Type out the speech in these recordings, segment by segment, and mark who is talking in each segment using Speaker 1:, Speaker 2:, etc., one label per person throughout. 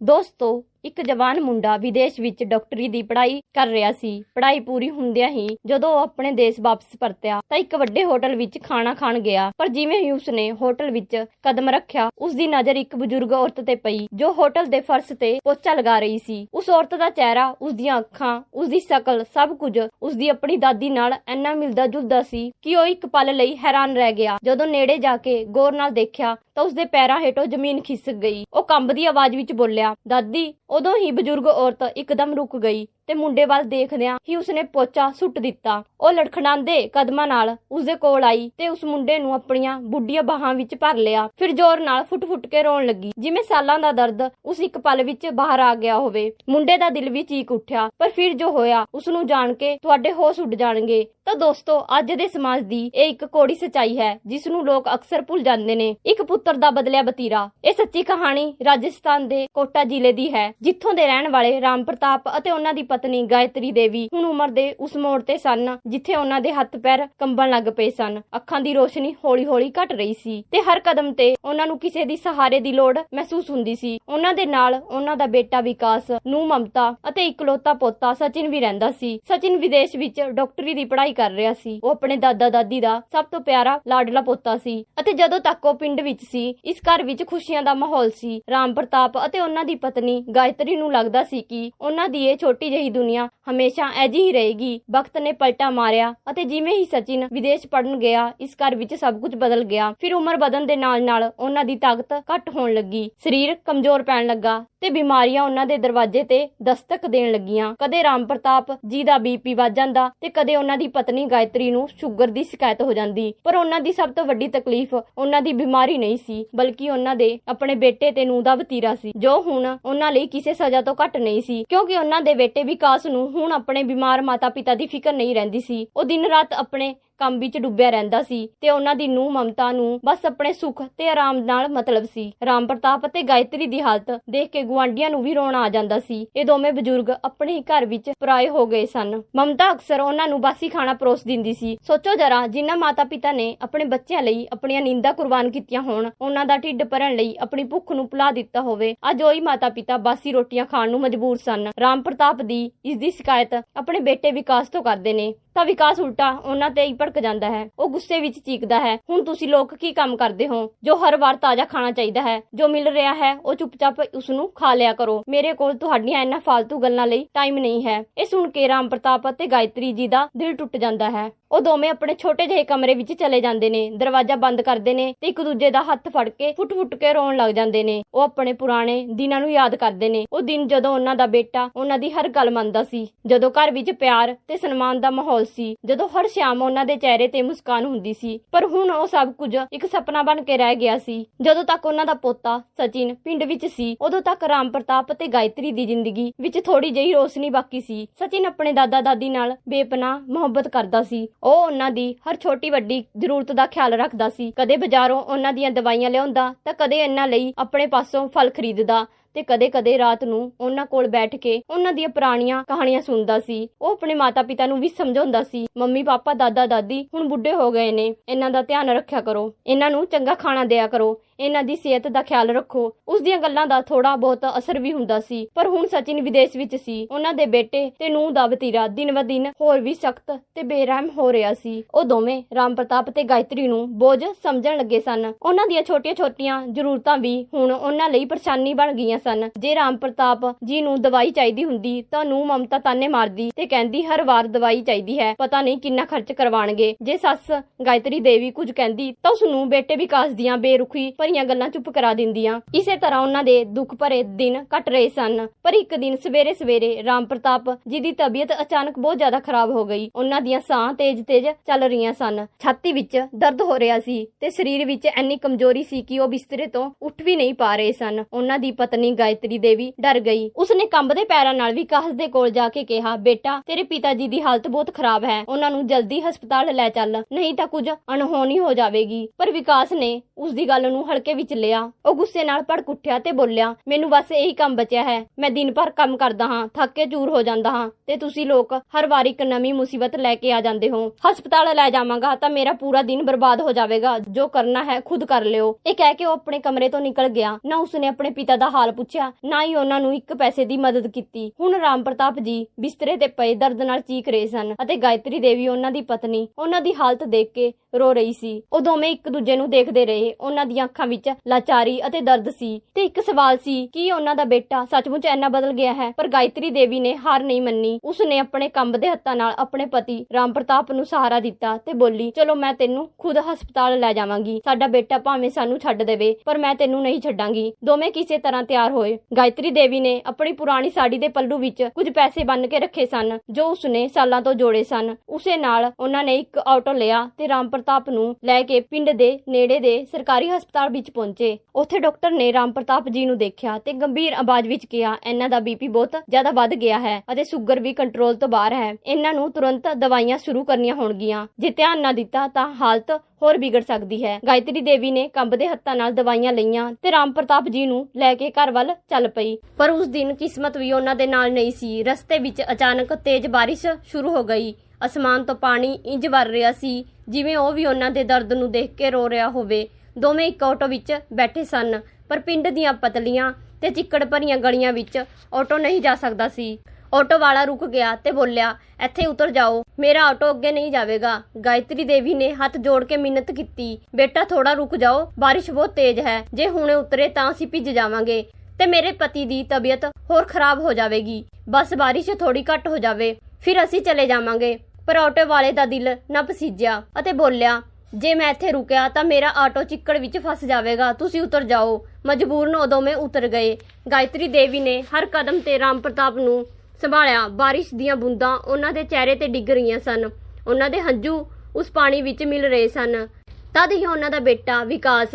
Speaker 1: ਦੋਸਤੋ, ਇੱਕ ਜਵਾਨ ਮੁੰਡਾ ਵਿਦੇਸ਼ ਵਿੱਚ ਡਾਕਟਰੀ ਦੀ ਪੜ੍ਹਾਈ ਕਰ ਰਿਹਾ ਸੀ। ਪੜ੍ਹਾਈ ਪੂਰੀ ਹੁੰਦਿਆਂ ਹੀ ਜਦੋਂ ਉਹ ਆਪਣੇ ਦੇਸ਼ ਵਾਪਸ ਪਰਤਿਆ, ਤਾਂ ਇੱਕ ਵੱਡੇ ਹੋਟਲ ਵਿੱਚ ਖਾਣਾ ਖਾਣ ਗਿਆ। ਪਰ ਜਿਵੇਂ ਹੀ ਉਸਨੇ ਹੋਟਲ ਵਿੱਚ ਕਦਮ ਰੱਖਿਆ ਉਸ ਦੀ ਨਜ਼ਰ ਇੱਕ ਬਜ਼ੁਰਗ ਔਰਤ ਤੇ ਪਈ, ਜੋ ਹੋਟਲ ਦੇ ਫਰਸ਼ ਤੇ ਪੋਚਾ ਲਗਾ ਰਹੀ ਸੀ। ਉਸ ਔਰਤ ਦਾ ਚਿਹਰਾ ਉਸ ਦੀਆਂ ਅੱਖਾਂ ਉਸ ਦੀ ਸ਼ਕਲ, ਸਭ ਕੁਝ ਉਸ ਦੀ ਆਪਣੀ ਦਾਦੀ ਨਾਲ ਇੰਨਾ ਮਿਲਦਾ ਜੁਲਦਾ ਸੀ ਕਿ ਉਹ ਇੱਕ ਪਲ ਲਈ ਹੈਰਾਨ ਰਹਿ ਗਿਆ। ਜਦੋਂ ਨੇੜੇ ਜਾ ਕੇ ਗੌਰ ਨਾਲ ਦੇਖਿਆ ਤਾਂ ਉਸ ਪੈਰਾਂ ਹੇਠੋਂ ਜ਼ਮੀਨ ਖਿਸਕ ਗਈ। ਉਹ ਕੰਬਦੀ ਆਵਾਜ਼ ਵਿੱਚ ਬੋਲਿਆ, ਦਾਦੀ, ਉਦੋਂ ਹੀ ਬਜ਼ੁਰਗ ਔਰਤ ਇੱਕਦਮ ਰੁਕ ਗਈ। ਤੇ ਮੁੰਡੇ ਵੱਲ ਦੇਖਦਿਆਂ ਹੀ ਉਸਨੇ ਪੋਚਾ ਸੁੱਟ ਦਿੱਤਾ। ਉਹ ਲੜਖੜਾਉਂਦੇ ਕਦਮਾਂ ਨਾਲ ਉਸਦੇ ਕੋਲ ਆਈ ਤੇ ਉਸ ਮੁੰਡੇ ਨੂੰ ਆਪਣੀਆਂ ਬੁੱਢੀਆਂ ਬਾਹਾਂ ਵਿੱਚ ਭਰ ਲਿਆ। ਫਿਰ ਜ਼ੋਰ ਨਾਲ ਫੁੱਟ-ਫੁੱਟ ਕੇ ਰੋਣ ਲੱਗੀ, ਜਿਵੇਂ ਸਾਲਾਂ ਦਾ ਦਰਦ ਉਸ ਇੱਕ ਪਲ ਵਿੱਚ ਬਾਹਰ ਆ ਗਿਆ ਹੋਵੇ। ਮੁੰਡੇ ਦਾ ਦਿਲ ਵੀ ਚੀਕ ਉੱਠਿਆ, ਪਰ ਫਿਰ ਜੋ ਹੋਇਆ ਉਸ ਨੂੰ ਜਾਣ ਕੇ ਤੁਹਾਡੇ ਹੋਸ਼ ਉੱਡ ਜਾਣਗੇ। ਤਾਂ ਦੋਸਤੋ, ਅੱਜ ਦੇ ਸਮਾਜ ਦੀ ਇਹ ਇੱਕ ਕੋੜੀ ਸਚਾਈ ਹੈ ਜਿਸ ਨੂੰ ਲੋਕ ਅਕਸਰ ਭੁੱਲ ਜਾਂਦੇ ਨੇ। ਇੱਕ ਪੁੱਤਰ ਦਾ ਬਦਲਿਆ ਬਤੀਰਾ। ਇਹ ਸੱਚੀ ਕਹਾਣੀ ਰਾਜਸਥਾਨ ਦੇ ਕੋਟਾ ਜ਼ਿਲ੍ਹੇ ਦੀ ਹੈ, ਜਿੱਥੋਂ ਦੇ ਰਹਿਣ ਵਾਲੇ ਰਾਮ ਪ੍ਰਤਾਪ ਅਤੇ ਉਹਨਾਂ ਦੀ ਪਤਨੀ ਗਾਇਤਰੀ ਦੇਵੀ ਹੁਣ ਉਮਰ ਦੇ ਉਸ ਮੋੜ ਤੇ ਸਨ, ਜਿੱਥੇ ਉਹਨਾਂ ਦੇ ਹੱਥ ਪੈਰ ਕੰਬਣ ਲੱਗ ਪਏ ਸਨ। ਅੱਖਾਂ ਦੀ ਰੋਸ਼ਨੀ ਹੌਲੀ-ਹੌਲੀ ਘਟ ਰਹੀ ਸੀ ਤੇ ਹਰ ਕਦਮ ਤੇ ਉਹਨਾਂ ਨੂੰ ਕਿਸੇ ਦੀ ਸਹਾਰੇ ਦੀ ਲੋੜ ਮਹਿਸੂਸ ਹੁੰਦੀ ਸੀ। ਉਹਨਾਂ ਦੇ ਨਾਲ ਉਹਨਾਂ ਦਾ ਬੇਟਾ ਵਿਕਾਸ ਨੂੰ ਮਮਤਾ ਅਤੇ ਇਕਲੌਤਾ ਪੋਤਾ ਸਚਿਨ ਵੀ ਰਹਿੰਦਾ ਸੀ। ਸਚਿਨ ਵਿਦੇਸ਼ ਵਿੱਚ ਡਾਕਟਰੀ ਦੀ ਪੜ੍ਹਾਈ ਕਰ ਰਿਹਾ ਸੀ। ਉਹ ਆਪਣੇ ਦਾਦਾ ਦਾਦੀ ਦਾ ਸਭ ਤੋਂ ਪਿਆਰਾ ਲਾਡਲਾ ਪੋਤਾ ਸੀ ਅਤੇ ਜਦੋਂ ਤੱਕ ਉਹ ਪਿੰਡ ਵਿੱਚ ਸੀ, ਇਸ ਘਰ ਵਿੱਚ ਖੁਸ਼ੀਆਂ ਦਾ ਮਾਹੌਲ ਸੀ। ਰਾਮ ਪ੍ਰਤਾਪ ਅਤੇ ਉਹਨਾਂ ਦੀ ਪਤਨੀ ਗਾਇਤਰੀ ਨੂੰ ਲੱਗਦਾ ਸੀ ਕਿ ਉਹਨਾਂ ਦੀ ਇਹ ਛੋਟੀ ਜਿਹੀ ਦੁਨੀਆ ਹਮੇਸ਼ਾ ਐਜੀ ਹੀ ਰਹੇਗੀ। ਵਕਤ ਨੇ ਪਲਟਾ ਮਾਰਿਆ ਅਤੇ ਜਿਵੇਂ ਹੀ ਸਚਿਨ ਵਿਦੇਸ਼ ਪੜਨ ਗਿਆ, ਇਸ ਘਰ ਵਿੱਚ ਸਭ ਕੁਝ ਬਦਲ ਗਿਆ। ਫਿਰ ਉਮਰ ਵਧਣ ਦੇ ਨਾਲ ਨਾਲ ਉਹਨਾਂ ਦੀ ਤਾਕਤ ਘੱਟ ਹੋਣ ਲੱਗੀ। ਸਰੀਰ ਕਮਜ਼ੋਰ ਪੈਣ ਲੱਗਾ ਤੇ ਬਿਮਾਰੀਆਂ ਉਹਨਾਂ ਦੇ ਦਰਵਾਜ਼ੇ ਤੇ ਦਸਤਕ ਦੇਣ ਲੱਗੀਆਂ। ਕਦੇ ਰਾਮ ਪ੍ਰਤਾਪ ਜੀ ਦਾ ਬੀਪੀ ਵੱਧ ਜਾਂਦਾ ਤੇ ਕਦੇ ਉਹਨਾਂ ਦੀ ਪਤਨੀ ਗਾਇਤਰੀ ਨੂੰ ਸ਼ੂਗਰ ਦੀ ਸ਼ਿਕਾਇਤ ਹੋ ਜਾਂਦੀ। ਪਰ ਉਹਨਾਂ ਦੀ ਸਭ ਤੋਂ ਵੱਡੀ ਤਕਲੀਫ ਉਹਨਾਂ ਦੀ ਬਿਮਾਰੀ ਨਹੀਂ ਸੀ, ਬਲਕਿ ਉਹਨਾਂ ਦੇ ਆਪਣੇ ਬੇਟੇ ਤੇ ਨੂੰ ਦਾ ਵਤੀਰਾ ਸੀ, ਜੋ ਹੁਣ ਉਹਨਾਂ ਲਈ ਕਿਸੇ ਸਜ਼ਾ ਤੋਂ ਘੱਟ ਨਹੀਂ ਸੀ, ਕਿਉਂਕਿ ਉਹਨਾਂ ਦੇ ਬੇਟੇ ਵਿਕਾਸ ਨੂੰ ਹੁਣ ਆਪਣੇ ਬਿਮਾਰ ਮਾਤਾ-ਪਿਤਾ ਦੀ ਫਿਕਰ ਨਹੀਂ ਰਹਿੰਦੀ ਸੀ। ਉਹ ਦਿਨ ਰਾਤ ਆਪਣੇ ਕੰਮ ਵਿੱਚ ਡੁੱਬਿਆ ਰਹਿੰਦਾ ਸੀ ਤੇ ਉਹਨਾਂ ਦੀ ਨੂੰ ਮਮਤਾ ਨੂੰ ਬਸ ਆਪਣੇ ਸੁੱਖ ਤੇ ਆਰਾਮ ਨਾਲ ਮਤਲਬ ਸੀ। ਰਾਮ ਪ੍ਰਤਾਪ ਅਤੇ ਗਾਇਤਰੀ ਦੀ ਹਾਲਤ ਦੇਖ ਕੇ ਗੁਆਂਢੀਆਂ ਨੂੰ ਵੀ ਰੋਣਾ ਆ ਜਾਂਦਾ ਸੀ। ਇਹ ਦੋਵੇਂ ਬਜ਼ੁਰਗ ਆਪਣੇ ਹੀ ਘਰ ਵਿੱਚ ਪਰਾਏ ਹੋ ਗਏ ਸਨ। ਮਮਤਾ ਅਕਸਰ ਉਹਨਾਂ ਨੂੰ ਬਾਸੀ ਖਾਣਾ ਪਰੋਸ ਦਿੰਦੀ ਸੀ। ਸੋਚੋ ਜਰਾ, ਜਿਨ੍ਹਾਂ ਮਾਤਾ-ਪਿਤਾ ਨੇ ਆਪਣੇ ਬੱਚਿਆਂ ਲਈ ਆਪਣੀਆਂ ਨੀਂਦਾਂ ਕੁਰਬਾਨ ਕੀਤੀਆਂ ਹੋਣ, ਉਹਨਾਂ ਦਾ ਢਿੱਡ ਭਰਨ ਲਈ ਆਪਣੀ ਭੁੱਖ ਨੂੰ ਭੁਲਾ ਦਿੱਤਾ ਹੋਵੇ, ਅੱਜ ਉਹੀ ਮਾਤਾ-ਪਿਤਾ ਬਾਸੀ ਰੋਟੀਆਂ ਖਾਣ ਨੂੰ ਮਜਬੂਰ ਸਨ। ਰਾਮ ਪ੍ਰਤਾਪ ਦੀ ਇਸ ਦੀ ਸ਼ਿਕਾਇਤ ਆਪਣੇ ਬੇਟੇ ਵਿਕਾਸ ਤੋਂ ਕਰਦੇ ਨੇ। ਤਾਂ ਵਿਕਾਸ ਉਲਟਾ ਉਹਨਾਂ ਤੇ ਹੀ ਭੜਕ ਜਾਂਦਾ ਹੈ, ਉਹ ਗੁੱਸੇ ਵਿੱਚ ਚੀਕਦਾ ਹੈ। ਹੁਣ ਤੁਸੀਂ ਲੋਕ ਕੀ ਕੰਮ ਕਰਦੇ ਹੋ? ਜੋ ਹਰ ਵਾਰ ਤਾਜ਼ਾ ਖਾਣਾ ਚਾਹੀਦਾ ਹੈ, ਜੋ ਮਿਲ ਰਿਹਾ ਹੈ, ਉਹ ਚੁੱਪਚਾਪ ਉਸ ਨੂੰ ਖਾ ਲਿਆ ਕਰੋ। ਮੇਰੇ ਕੋਲ ਤੁਹਾਡੀਆਂ ਇਹਨਾਂ ਫालतू ਗੱਲਾਂ ਲਈ ਟਾਈਮ ਨਹੀਂ ਹੈ। ਇਹ ਸੁਣ ਕੇ ਰਾਮ ਪ੍ਰਤਾਪ ਅਤੇ ਗਾਇਤਰੀ ਜੀ ਦਾ ਦਿਲ ਟੁੱਟ ਜਾਂਦਾ ਹੈ। ਉਹ ਦੋਵੇਂ ਆਪਣੇ ਛੋਟੇ ਜਿਹੇ ਕਮਰੇ ਵਿੱਚ ਚਲੇ ਜਾਂਦੇ ਨੇ, ਦਰਵਾਜ਼ਾ ਬੰਦ ਕਰਦੇ ਨੇ ਤੇ ਇੱਕ ਦੂਜੇ ਦਾ ਹੱਥ ਫੜ ਕੇ ਫੁੱਟ-ਫੁੱਟ ਕੇ ਰੋਣ ਲੱਗ ਜਾਂਦੇ ਨੇ। ਉਹ ਆਪਣੇ ਪੁਰਾਣੇ ਦਿਨਾਂ ਨੂੰ ਯਾਦ ਕਰਦੇ ਨੇ। ਉਹ ਦਿਨ ਜਦੋਂ ਉਹਨਾਂ ਦਾ ਬੇਟਾ ਉਹਨਾਂ ਦੀ ਹਰ ਗੱਲ ਮੰਨਦਾ ਸੀ, ਜਦੋਂ ਘਰ ਵਿੱਚ ਪਿਆਰ ਤੇ ਸਨਮਾਨ ਦਾ ਮਾਹੌਲ ਸੀ। ਜਦੋਂ ਹਰ ਸ਼ਾਮ ਉਹਨਾਂ ਦੇ ਚਿਹਰੇ ਤੇ ਮੁਸਕਾਨ ਹੁੰਦੀ ਸੀ, ਪਰ ਹੁਣ ਉਹ ਸਭ ਕੁਝ ਇੱਕ ਸੁਪਨਾ ਬਣ ਕੇ ਰਹਿ ਗਿਆ ਸੀ। ਜਦੋਂ ਤੱਕ ਉਹਨਾਂ ਦਾ ਪੋਤਾ ਸਚਿਨ ਪਿੰਡ ਵਿੱਚ ਸੀ, ਉਦੋਂ ਤੱਕ ਰਾਮ ਪ੍ਰਤਾਪ ਤੇ ਗਾਇਤਰੀ ਦੀ ਜ਼ਿੰਦਗੀ ਵਿੱਚ ਥੋੜੀ ਜਿਹੀ ਰੋਸ਼ਨੀ ਬਾਕੀ ਸੀ। ਸਚਿਨ ਆਪਣੇ ਦਾਦਾ ਦਾਦੀ ਨਾਲ ਬੇਪਨਾਹ, ਮੁਹੱਬਤ ਕਰਦਾ ਸੀ। ਉਹ ਉਹਨਾਂ ਦੀ ਹਰ ਛੋਟੀ ਵੱਡੀ ਜ਼ਰੂਰਤ ਦਾ ਖਿਆਲ ਰੱਖਦਾ ਸੀ। ਕਦੇ ਬਾਜ਼ਾਰੋਂ ਉਹਨਾਂ ਦੀਆਂ ਦਵਾਈਆਂ ਲਿਆਉਂਦਾ ਤਾਂ ਕਦੇ ਇਹਨਾਂ ਲਈ ਆਪਣੇ ਪਾਸੋਂ ਫਲ ਖਰੀਦਦਾ। ਤੇ ਕਦੇ-ਕਦੇ ਰਾਤ ਨੂੰ ਉਹਨਾਂ ਕੋਲ ਬੈਠ ਕੇ ਉਹਨਾਂ ਦੀਆਂ ਪੁਰਾਣੀਆਂ ਕਹਾਣੀਆਂ ਸੁਣਦਾ ਸੀ। ਉਹ ਆਪਣੇ ਮਾਤਾ-ਪਿਤਾ ਨੂੰ ਵੀ ਸਮਝਾਉਂਦਾ ਸੀ, ਮੰਮੀ, ਪਾਪਾ, ਦਾਦਾ, ਦਾਦੀ ਹੁਣ ਬੁੱਢੇ ਹੋ ਗਏ ਨੇ, ਇਹਨਾਂ ਦਾ ਧਿਆਨ ਰੱਖਿਆ ਕਰੋ, ਇਹਨਾਂ ਨੂੰ ਚੰਗਾ ਖਾਣਾ ਦਿਆ ਕਰੋ ਇਹਨਾਂ ਦੀ ਸਿਹਤ ਦਾ ਖਿਆਲ ਰੱਖੋ। ਉਸ ਦੀਆਂ ਗੱਲਾਂ ਦਾ ਥੋੜਾ ਬਹੁਤ ਅਸਰ ਵੀ ਹੁੰਦਾ ਸੀ, ਪਰ ਹੁਣ ਸਚਿਨ ਵਿਦੇਸ਼ ਵਿੱਚ ਸੀ। ਉਹਨਾਂ ਦੇ ਬੇਟੇ ਤੇ ਨੂੰਹ ਦਾ ਵਤੀਰਾ ਦਿਨ-ਵ-ਦਿਨ ਹੋਰ ਵੀ ਸਖਤ ਤੇ ਬੇਰਹਿਮ ਹੋ ਰਿਹਾ ਸੀ। ਉਹ ਦੋਵੇਂ ਰਾਮ ਪ੍ਰਤਾਪ ਤੇ ਗਾਇਤਰੀ ਨੂੰ ਬੋਝ ਸਮਝਣ ਲੱਗੇ ਸਨ। ਉਹਨਾਂ ਦੀਆਂ ਛੋਟੀਆਂ-ਛੋਟੀਆਂ ਜ਼ਰੂਰਤਾਂ ਵੀ ਹੁਣ ਉਹਨਾਂ ਲਈ ਪਰੇਸ਼ਾਨੀ ਬਣ ਗਈਆਂ ਸਨ। ਜੇ ਰਾਮ ਪ੍ਰਤਾਪ ਜੀ ਨੂੰ ਦਵਾਈ ਚਾਹੀਦੀ ਹੁੰਦੀ, ਤਾਂ ਨੂੰ ਮਮਤਾ ਤਾਨੇ ਮਾਰਦੀ ਤੇ ਕਹਿੰਦੀ, ਹਰ ਵਾਰ ਦਵਾਈ ਚਾਹੀਦੀ ਹੈ, ਪਤਾ ਨਹੀਂ ਕਿੰਨਾ ਖਰਚ ਕਰਵਾਣਗੇ। ਜੇ ਸੱਸ ਗਾਇਤਰੀ ਦੇਵੀ ਕੁਝ ਕਹਿੰਦੀ, ਤਾਂ ਉਸ ਨੂੰ ਬੇਟੇ ਵਿਕਾਸ ਦੀਆਂ ਬੇਰੁਖੀ ਭਰੀਆਂ ਗੱਲਾਂ ਚੁੱਪ ਕਰਾ ਦਿੰਦੀਆਂ। ਇਸੇ ਤਰ੍ਹਾਂ ਉਹਨਾਂ ਦੇ ਦੁੱਖ ਭਰੇ ਦਿਨ ਕੱਟ ਰਹੇ ਸਨ। ਪਰ ਇੱਕ ਦਿਨ ਸਵੇਰੇ ਸਵੇਰੇ ਰਾਮ ਪ੍ਰਤਾਪ ਜੀ ਦੀ ਤਬੀਅਤ ਅਚਾਨਕ ਬਹੁਤ ਜ਼ਿਆਦਾ ਖਰਾਬ ਹੋ ਗਈ। ਉਹਨਾਂ ਦੀਆਂ ਸਾਹ ਤੇਜ਼-ਤੇਜ਼ ਚੱਲ ਰਹੀਆਂ ਸਨ। ਛਾਤੀ ਵਿੱਚ ਦਰਦ ਹੋ ਰਿਹਾ ਸੀ ਤੇ ਸਰੀਰ ਵਿੱਚ ਇੰਨੀ ਕਮਜ਼ੋਰੀ ਸੀ ਕਿ ਉਹ ਬਿਸਤਰੇ ਤੋਂ ਉੱਠ ਵੀ ਨਹੀਂ ਪਾ ਰਹੇ ਸਨ। ਉਹਨਾਂ ਦੀ ਪਤਨੀ ਗਾਇਤਰੀ ਦੇਵੀ ਡਰ ਗਈ। ਉਸਨੇ ਕੰਬਦੇ ਪੈਰਾਂ ਨਾਲ ਵਿਕਾਸ ਦੇ ਕੋਲ ਜਾ ਕੇ ਕਿਹਾ, ਬੇਟਾ, ਤੇਰੇ ਪਿਤਾ ਜੀ ਦੀ ਹਾਲਤ ਬਹੁਤ ਖਰਾਬ ਹੈ। ਉਹਨਾਂ ਨੂੰ ਜਲਦੀ ਹਸਪਤਾਲ ਲੈ ਚੱਲ, ਨਹੀਂ ਤਾਂ ਕੁਝ ਅਣਹੋਣੀ ਹੋ ਜਾਵੇਗੀ। ਪਰ ਵਿਕਾਸ ਨੇ ਉਸ ਦੀ ਗੱਲ ਨੂੰ ਹਲਕੇ ਕੇ ਵਿੱਚ ਲਿਆ। ਉਹ ਗੁੱਸੇ ਨਾਲ ਭੜਕ ਉੱਠਿਆ ਤੇ ਬੋਲਿਆ, ਮੈਨੂੰ ਬਸ ਇਹੀ ਕੰਮ ਬਚਿਆ ਹੈ। ਮੈਂ ਦਿਨ ਭਰ ਕੰਮ ਕਰਦਾ ਹਾਂ, ਥੱਕ ਕੇ ਚੂਰ ਹੋ ਜਾਂਦਾ ਹਾਂ। ਤੇ ਤੁਸੀਂ ਲੋਕ ਹਰ ਵਾਰ ਇੱਕ ਨਵੀਂ ਮੁਸੀਬਤ ਲੈ ਕੇ ਆ ਜਾਂਦੇ ਹੋ। ਹਸਪਤਾਲ ਲੈ ਜਾਵਾਂਗਾ ਤਾਂ ਮੇਰਾ ਪੂਰਾ ਦਿਨ ਬਰਬਾਦ ਹੋ ਜਾਵੇਗਾ। ਜੋ ਕਰਨਾ ਹੈ ਖੁਦ ਕਰ ਲਿਓ। ਇਹ ਕਹਿ ਕੇ ਉਹ ਆਪਣੇ ਕਮਰੇ ਤੋਂ ਨਿਕਲ ਗਿਆ। ਨਾ ਉਸਨੇ ਆਪਣੇ ਪਿਤਾ ਦਾ ਹਾਲ ਪੁੱਛਿਆ, ਨਾ ਹੀ ਉਹਨਾਂ ਨੂੰ ਇੱਕ ਪੈਸੇ ਦੀ ਮਦਦ ਕੀਤੀ। ਹੁਣ ਰਾਮ ਪ੍ਰਤਾਪ ਜੀ ਬਿਸਤਰੇ ਤੇ ਪਏ ਦਰਦ ਨਾਲ ਚੀਕ ਰਹੇ ਸਨ ਅਤੇ ਗਾਇਤਰੀ ਦੇਵੀ ਉਹਨਾਂ ਦੀ ਪਤਨੀ, ਉਹਨਾਂ ਦੀ ਹਾਲਤ ਦੇਖ ਕੇ ਰੋ ਰਹੀ ਸੀ। ਉਹ ਦੋਵੇਂ ਇੱਕ ਦੂਜੇ ਨੂੰ ਦੇਖਦੇ ਰਹੇ, ਉਹਨਾਂ ਦੀਆਂ ਅੱਖਾਂ ਵਿੱਚ ਲਾਚਾਰੀ ਅਤੇ ਦਰਦ ਸੀ। ਤੇ ਇੱਕ ਸਵਾਲ ਸੀ ਕਿ ਉਹਨਾਂ ਦਾ ਬੇਟਾ ਸੱਚਮੁੱਚ ਇੰਨਾ ਬਦਲ ਗਿਆ ਹੈ, ਪਰ ਗਾਇਤਰੀ ਦੇਵੀ ਨੇ ਹਾਰ ਨਹੀਂ ਮੰਨੀ। ਉਸਨੇ ਆਪਣੇ ਕੰਬਦੇ ਹੱਥਾਂ ਨਾਲ ਆਪਣੇ ਪਤੀ ਰਾਮ ਪ੍ਰਤਾਪ ਨੂੰ ਸਹਾਰਾ ਦਿੱਤਾ ਤੇ ਬੋਲੀ, ਚਲੋ ਮੈਂ ਤੈਨੂੰ ਖੁਦ ਹਸਪਤਾਲ ਲੈ ਜਾਵਾਂਗੀ। ਸਾਡਾ ਬੇਟਾ ਭਾਵੇਂ ਸਾਨੂੰ ਛੱਡ ਦੇਵੇ, ਪਰ ਮੈਂ ਤੈਨੂੰ ਨਹੀਂ ਛੱਡਾਂਗੀ। ਦੋਵੇਂ ਕਿਸੇ ਤਰ੍ਹਾਂ ਤਿਆਰ ਹੋਏ। ਗਾਇਤਰੀ ਦੇਵੀ ਨੇ ਆਪਣੀ ਪੁਰਾਣੀ ਸਾੜੀ ਦੇ ਪੱਲੂ ਵਿੱਚ ਕੁਝ ਪੈਸੇ ਬੰਨ ਕੇ ਰੱਖੇ ਸਨ, ਜੋ ਉਸਨੇ ਸਾਲਾਂ ਤੋਂ ਜੋੜੇ ਸਨ। ਉਸੇ ਨਾਲ ਉਹਨਾਂ ਨੇ ਇੱਕ ਆਟੋ ਲਿਆ ਤੇ ਰਾਮ ਪ੍ਰਤਾਪ ਨੂੰ ਲੈ ਕੇ ਪਿੰਡ ਦੇ ਨੇੜੇ ਦੇ ਸਰਕਾਰੀ ਹਸਪਤਾਲ ਵਿੱਚ ਪਹੁੰਚੇ। ਉੱਥੇ ਡਾਕਟਰ ਨੇ ਰਾਮ ਪ੍ਰਤਾਪ ਜੀ ਨੂੰ ਦੇਖਿਆ ਤੇ ਗੰਭੀਰ ਆਵਾਜ਼ ਵਿੱਚ ਕਿਹਾ, ਇਹਨਾਂ ਦਾ ਬੀਪੀ ਬਹੁਤ ਜ਼ਿਆਦਾ ਵੱਧ ਗਿਆ ਹੈ ਅਤੇ ਸ਼ੂਗਰ ਵੀ ਕੰਟਰੋਲ ਤੋਂ ਬਾਹਰ ਹੈ। ਇਹਨਾਂ ਨੂੰ ਤੁਰੰਤ ਦਵਾਈਆਂ ਸ਼ੁਰੂ ਕਰਨੀਆਂ ਹੋਣਗੀਆਂ। ਜੇ ਧਿਆਨ ਨਾ ਦਿੱਤਾ ਤਾਂ ਹਾਲਤ ਹੋਰ ਵਿਗੜ ਸਕਦੀ ਹੈ। ਗਾਇਤਰੀ ਦੇਵੀ ਨੇ ਕੰਬਦੇ ਹੱਥਾਂ ਨਾਲ ਦਵਾਈਆਂ ਲਈਆਂ ਤੇ ਰਾਮ ਪ੍ਰਤਾਪ ਜੀ ਨੂੰ ਲੈ ਕੇ ਘਰ ਵੱਲ ਚੱਲ ਪਈ। ਪਰ ਉਸ ਦਿਨ ਕਿਸਮਤ ਵੀ ਉਹਨਾਂ ਦੇ ਨਾਲ ਨਹੀਂ ਸੀ। ਰਸਤੇ ਵਿੱਚ ਅਚਾਨਕ ਤੇਜ਼ ਬਾਰਿਸ਼ ਸ਼ੁਰੂ ਹੋ ਗਈ। ਅਸਮਾਨ ਤੋਂ ਪਾਣੀ ਇੰਜ ਵਰ ਰਿਹਾ ਸੀ, ਜਿਵੇਂ ਉਹ ਵੀ ਉਹਨਾਂ ਦੇ ਦਰਦ ਨੂੰ ਦੇਖ ਕੇ ਰੋ ਰਿਹਾ ਹੋਵੇ। ਦੋਵੇਂ ਇੱਕ ਆਟੋ ਵਿੱਚ ਬੈਠੇ ਸਨ, ਪਰ ਪਿੰਡ ਦੀਆਂ ਪਤਲੀਆਂ ਤੇ ਚਿੱਕੜ ਭਰੀਆਂ ਗਲੀਆਂ ਵਿੱਚ ਆਟੋ ਨਹੀਂ ਜਾ ਸਕਦਾ ਸੀ। ਆਟੋ ਵਾਲਾ ਰੁਕ ਗਿਆ ਤੇ ਬੋਲਿਆ, ਇੱਥੇ ਉਤਰ ਜਾਓ। ਮੇਰਾ ਆਟੋ ਅੱਗੇ ਨਹੀਂ ਜਾਵੇਗਾ। ਗਾਇਤਰੀ ਦੇਵੀ ਨੇ ਹੱਥ ਜੋੜ ਕੇ ਮਿੰਨਤ ਕੀਤੀ, ਬੇਟਾ ਥੋੜਾ ਰੁਕ ਜਾਓ। ਬਾਰਿਸ਼ ਬਹੁਤ ਤੇਜ਼ ਹੈ। ਜੇ ਹੁਣੇ ਉਤਰੇ ਤਾਂ ਅਸੀਂ ਭਿੱਜ ਜਾਵਾਂਗੇ ਤੇ ਮੇਰੇ ਪਤੀ ਦੀ ਤਬੀਅਤ ਹੋਰ ਖਰਾਬ ਹੋ ਜਾਵੇਗੀ। ਬਸ ਬਾਰਿਸ਼ ਥੋੜੀ ਘੱਟ ਹੋ ਜਾਵੇ, ਫਿਰ ਅਸੀਂ ਚਲੇ ਜਾਵਾਂਗੇ। ਪਰ ਆਟੋ ਵਾਲੇ ਦਾ ਦਿਲ ਨਾ ਪਸੀਜਿਆ ਅਤੇ ਬੋਲਿਆ ਜੇ ਮੈਂ ਇੱਥੇ ਰੁਕਿਆ ਤਾਂ ਮੇਰਾ ਆਟੋ ਚਿੱਕੜ ਵਿੱਚ ਫਸ ਜਾਵੇਗਾ। ਤੁਸੀਂ ਉਤਰ ਜਾਓ। ਮਜਬੂਰਨ ਉਦੋਂ ਮੈਂ ਉਤਰ ਗਏ। ਗਾਇਤਰੀ ਦੇਵੀ ਨੇ ਹਰ ਕਦਮ ਤੇ ਰਾਮ ਪ੍ਰਤਾਪ ਨੂੰ ਸੰਭਾਲਿਆ। ਬਾਰਿਸ਼ ਦੀਆਂ ਬੂੰਦਾਂ ਉਹਨਾਂ ਦੇ ਚਿਹਰੇ ਤੇ ਡਿੱਗ ਰਹੀਆਂ ਸਨ। ਉਹਨਾਂ ਦੇ ਹੰਝੂ ਉਸ ਪਾਣੀ ਵਿੱਚ ਮਿਲ ਰਹੇ ਸਨ। ਤਦ ਹੀ ਉਹਨਾਂ ਦਾ ਬੇਟਾ ਵਿਕਾਸ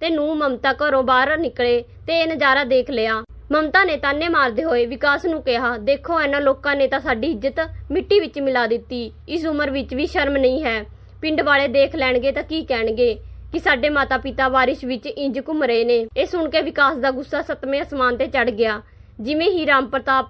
Speaker 1: ਤੇ ਨੂੰ ਮਮਤਾ ਘਰੋਂ ਬਾਹਰ ਨਿਕਲੇ ਤੇ ਇਹ ਨਜ਼ਾਰਾ ਦੇਖ ਲਿਆ। ਮਮਤਾ ਨੇ ਤਾਨੇ ਮਾਰਦੇ ਹੋਏ ਵਿਕਾਸ ਨੂੰ ਕਿਹਾ, ਦੇਖੋ, ਇਹਨਾਂ ਲੋਕਾਂ ਨੇ ਤਾਂ ਸਾਡੀ ਇੱਜ਼ਤ ਮਿੱਟੀ ਵਿੱਚ ਮਿਲਾ ਦਿੱਤੀ। ਇਸ ਉਮਰ ਵਿੱਚ ਵੀ ਸ਼ਰਮ ਨਹੀਂ ਹੈ। ਪਿੰਡ ਵਾਲੇ ਦੇਖ ਲੈਣਗੇ ਤਾਂ ਕੀ ਕਹਿਣਗੇ ਕਿ ਸਾਡੇ ਮਾਤਾ-ਪਿਤਾ ਬਾਰਿਸ਼ ਵਿੱਚ ਇੰਜ ਘੁੰਮ ਰਹੇ ਨੇ। ਇਹ ਸੁਣ ਕੇ ਵਿਕਾਸ ਦਾ ਗੁੱਸਾ ਸਤਵੇਂ ਅਸਮਾਨ ਤੇ ਚੜ ਗਿਆ। ਜਿਵੇਂ ਹੀ ਰਾਮ ਪ੍ਰਤਾਪ